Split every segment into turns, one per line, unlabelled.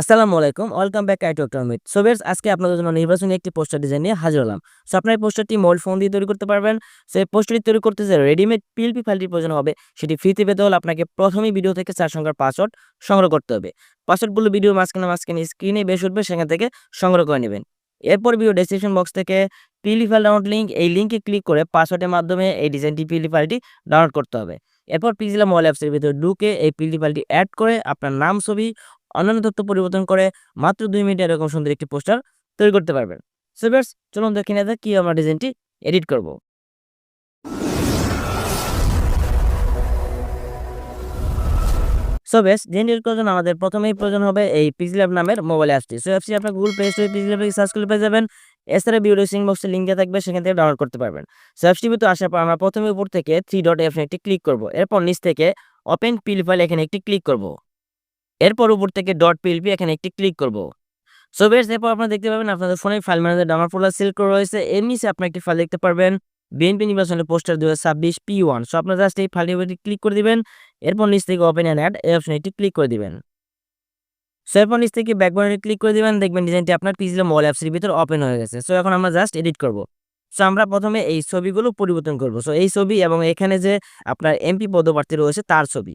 আসসালামু আলাইকুম, welcome back I doctor Amit. So base আজকে আপনাদের জন্য নির্বাচনী একটি পোস্টার ডিজাইন নিয়ে হাজির হলাম। সো আপনার এই পোস্টারটি মোবাইল ফোন দিয়ে তৈরি করতে পারবেন। সো এই পোস্টারটি তৈরি করতে যে রেডিমেড পিএলপি ফাইলটির প্রয়োজন হবে, সেটি ফ্রিতে পেতে হলে আপনাকে প্রথমেই ভিডিও থেকে চার সংখ্যার পাসওয়ার্ড সংগ্রহ করতে হবে। পাসওয়ার্ডগুলো ভিডিও মাঝখানে মাঝখানে স্ক্রিনে বেশ উঠবে, সেখান থেকে সংগ্রহ করে নেবেন। এরপর ভিডিও ডেসক্রিপশন বক্স থেকে পিএলপি ফাইল ডাউনলোড লিঙ্ক এই লিঙ্কে ক্লিক করে পাসওয়ার্ডের মাধ্যমে এই ডিজাইনটি পিএলপি ফাইলটি ডাউনলোড করতে হবে। এরপর পিজিলা মোবাইল অ্যাপসের ভিতরে ঢুকে এই পিএলপি ফাইলটি অ্যাড করে আপনার নাম, ছবি অন্যান্য তথ্য পরিবর্তন করে মাত্র দুই মিনিটে এরকম সুন্দর একটি পোস্টার তৈরি করতে পারবেন। সো বেস চলুন দেখে যাক কি আমরা ডিজাইনটি এডিট করব। সো বেস ডিজাইন এডিট করার জন্য আমাদের প্রথমেই প্রয়োজন হবে এই পিজল্যাব নামের মোবাইল অ্যাপসটি সো অ্যাপসটি আপনার গুগল প্লে স্টোরে পিজল্যাব সার্চ করে পেয়ে যাবেন। এছাড়া ভিডিও সিং বক্সে লিঙ্ক দেওয়া থাকবে, সেখান থেকে ডাউনলোড করতে পারবেন। সো অ্যাপসটি ভিতরে আসার পর আমরা প্রথমে উপর থেকে থ্রি ডট এফ একটি ক্লিক করব। এরপর নিচ থেকে ওপেন পিল ফাইল এখানে একটি ক্লিক করব। এরপর উপর থেকে ডট পিএলপি এখানে একটি ক্লিক করব। সো বেশ, এরপর আপনারা দেখতে পাবেন আপনাদের ফোনে file manager download folder select করা রয়েছে এর নিচে আপনি একটি ফাইল দেখতে পারবেন বিএনপি নির্বাচনের পোস্টার দু হাজার ছাব্বিশ পি ওয়ান সো আপনারা জাস্ট এই ফাইলটি ক্লিক করে দিবেন, এরপর নিচ থেকে ওপেন অ্যান্ড অ্যাড এই অপশনে একটি ক্লিক করে দিবেন। সো এরপর নিচ থেকে ব্যাকগ্রাউন্ডে ক্লিক করে দিবেন, দেখবেন ডিজাইনটি আপনার পিজিলে মোবাইল অ্যাপসের ভিতর ওপেন হয়ে গেছে। সো এখন আমরা জাস্ট এডিট করব। সো আমরা প্রথমে এই ছবিগুলো পরিবর্তন করব। সো এই ছবি এবং এখানে যে আপনার এমপি পদপ্রার্থী রয়েছে, তার ছবি।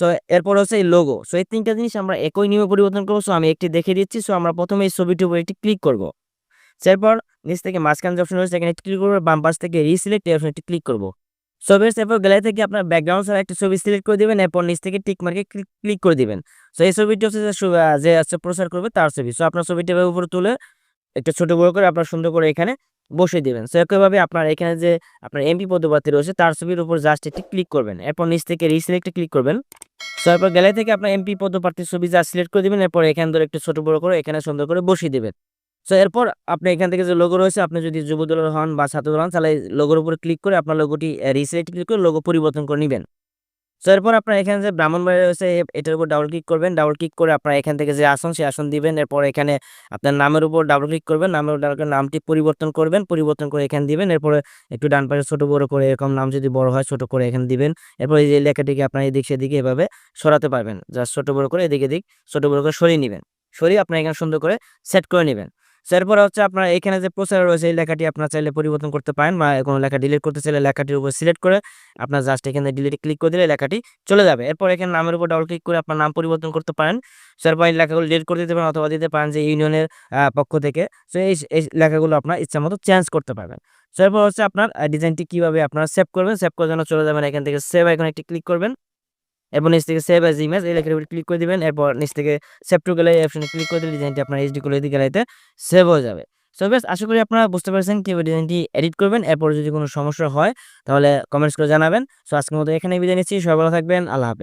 সো এরপর হচ্ছে এই লোগো সো এই তিনটা জিনিস আমরা একই নিয়মে পরিবর্তন করব। সো আমি একটি দেখে দিচ্ছি। সো আমরা প্রথমে এই ছবিটির উপর একটি ক্লিক করব। এরপর নিচ থেকে মাঝখান যে অপশন রয়েছে এখানে ক্লিক করব বাম পাশ থেকে রিসিলেক্ট এই অপশনে ক্লিক করব। ছবির এরপর গ্যালারি থেকে আপনার ব্যাকগ্রাউন্ড ছাড়া একটি ছবি সিলেক্ট করে দিবেন। এরপর নিচ থেকে টিক মার্কে ক্লিক করে দিবেন। সো এই ছবিটি হচ্ছে যে প্রচার করবে, তার ছবি। সো আপনার ছবিটি উপরে তুলে একটা ছোট বড় করে আপনার সুন্দর করে এখানে বসিয়ে দিবেন। সো একইভাবে আপনার এখানে যে আপনার এমপি পদপ্রার্থী রয়েছে, তার ছবির উপর জাস্ট একটি ক্লিক করবেন। এরপর নিচ থেকে রিসিলেক্টে ক্লিক করবেন। সো এরপর গ্যালারি থেকে আপনার এমপি পদপ্রার্থীর ছবি যা সিলেক্ট করে দিবেন। এরপর এখান ধরে একটু ছোট বড় করে, এখানে সুন্দর করে বসিয়ে দিবেন। সো এরপর আপনি এখান থেকে যে লোগো রয়েছে, আপনি যদি যুব দলের হন বা ছাত্র দল হন, তাহলে লোগোর উপরে ক্লিক করে আপনার লোগোটি রিসিলেক্ট ক্লিক করে লোগো পরিবর্তন করে নেবেন। সো এরপর আপনার এখানে যে ব্রাহ্মণবাড়ি রয়েছে এটার উপর ডাবল ক্লিক করবেন। ডাবল ক্লিক করে আপনার এখান থেকে যে আসন, সেই আসন দিবেন। এরপর এখানে আপনার নামের উপর ডাবল ক্লিক করবেন। নামের উপর নামটি পরিবর্তন করবেন। পরিবর্তন করে এখানে দিবেন। এরপরে একটু ডান পাশে ছোট বড় করে এরকম নাম যদি বড় হয়, ছোট করে এখানে দিবেন। এরপর এই যে লেখাটিকে আপনার এদিক সেদিকে এভাবে সরাতে পারবেন। জাস্ট ছোট বড় করে এদিকে এদিক ছোট বড় করে সরিয়ে নেবেন। সরিয়ে আপনার এখানে সুন্দর করে সেট করে নেবেন। এরপর হচ্ছে আপনার এখানে যে প্রচার রয়েছে, এই লেখাটি আপনার চাইলে পরিবর্তন করতে পারেন বা কোনো লেখা ডিলিট করতে চাইলে লেখাটির উপর সিলেক্ট করে আপনার জাস্ট এখানে ডিলিট ক্লিক করে দিলে লেখাটি চলে যাবে। এরপর এখানে নামের উপর ডাবল ক্লিক করে আপনার নাম পরিবর্তন করতে পারেন। So, এরপর এই লেখাগুলো ডিলিট করে দিতে পারেন অথবা দিতে পারেন যে ইউনিয়নের পক্ষ থেকে। সো এই এই লেখাগুলো আপনার ইচ্ছা মতো চেঞ্জ করতে পারবেন। So, এরপর হচ্ছে আপনার ডিজাইনটি কীভাবে আপনারা সেভ করবেন? সেভ করার জন্য চলে যাবেন এখান থেকে সেভ আইকনে একটি ক্লিক করবেন। এরপর নিচ থেকে সেভ অ্যাজ ইমেজ এই লেখার উপর ক্লিক করে দেবেন। এরপর নিচ থেকে সেভ টু গ্যালারি অপশনে ক্লিক করে দিলে ডিজাইনটি আপনার এইচডি কোয়ালিটি গ্যালারিতে সেভ হয়ে যাবে। সো বেশ, আশা করি আপনারা বুঝতে পারছেন কীভাবে ডিজাইনটি এডিট করবেন। এরপর যদি কোনো সমস্যা হয়, তাহলে কমেন্টস করে জানাবেন। সো আজকের মতো এখানে বিদায় নিচ্ছি। সবাই ভালো থাকবেন। আল্লাহ হাফেজ।